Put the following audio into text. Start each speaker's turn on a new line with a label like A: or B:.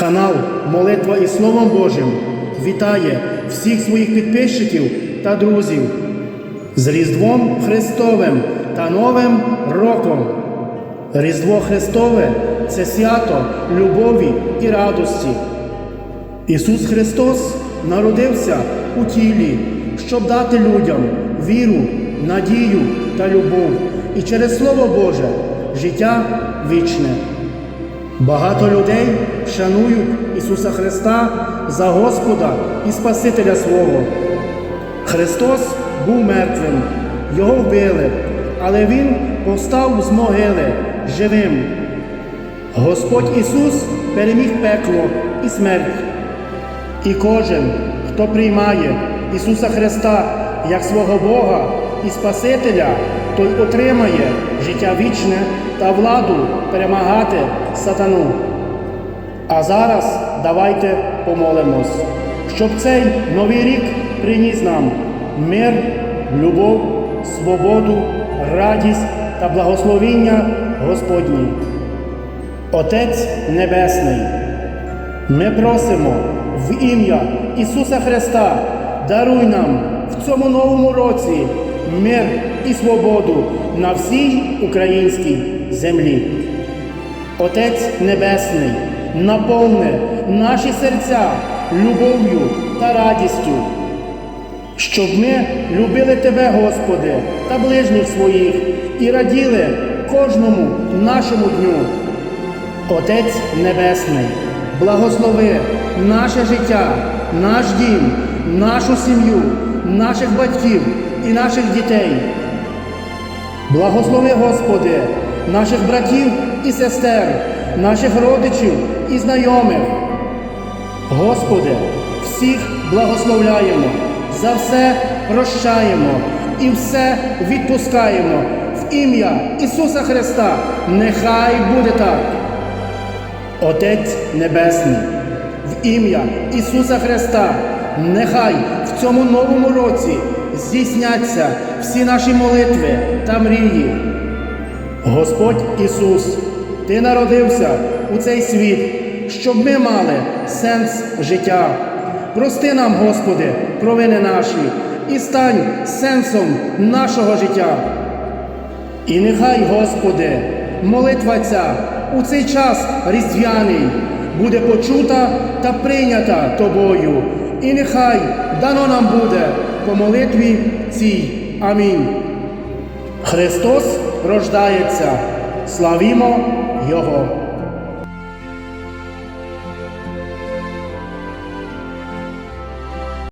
A: Канал Молитва і Словом Божим вітає всіх своїх підписчиків та друзів з Різдвом Христовим та Новим Роком. Різдво Христове це свято любові і радості. Ісус Христос народився у тілі, щоб дати людям віру, надію та любов і через Слово Боже життя вічне. Багато людей шанують Ісуса Христа за Господа і Спасителя свого. Христос був мертвим, його вбили, але Він повстав з могили живим. Господь Ісус переміг пекло і смерть. І кожен, хто приймає Ісуса Христа як свого Бога і Спасителя, той отримає життя вічне та владу перемагати сатану. А зараз давайте помолимось, щоб цей новий рік приніс нам мир, любов, свободу, радість та благословіння Господні. Отець Небесний. Ми просимо в ім'я Ісуса Христа, даруй нам в цьому новому році мир і свободу на всій українській землі. Отець Небесний, наповни наші серця любов'ю та радістю, щоб ми любили Тебе, Господи, та ближніх своїх і раділи кожному нашому дню. Отець Небесний, благослови наше життя, наш дім, нашу сім'ю, наших батьків і наших дітей. Благослови, Господи, наших братів і сестер, наших родичів і знайомих. Господи, всіх благословляємо, за все прощаємо і все відпускаємо в ім'я Ісуса Христа. Нехай буде так. Отець Небесний, в ім'я Ісуса Христа, нехай в цьому новому році здійсняться всі наші молитви та мрії. Господь Ісус, Ти народився у цей світ, щоб ми мали сенс життя. Прости нам, Господи, провини наші і стань сенсом нашого життя. І нехай, Господи, молитва ця у цей час різдвяний буде почута та прийнята Тобою. І нехай дано нам буде по молитві цій. Амінь. Христос рождається. Славімо Його!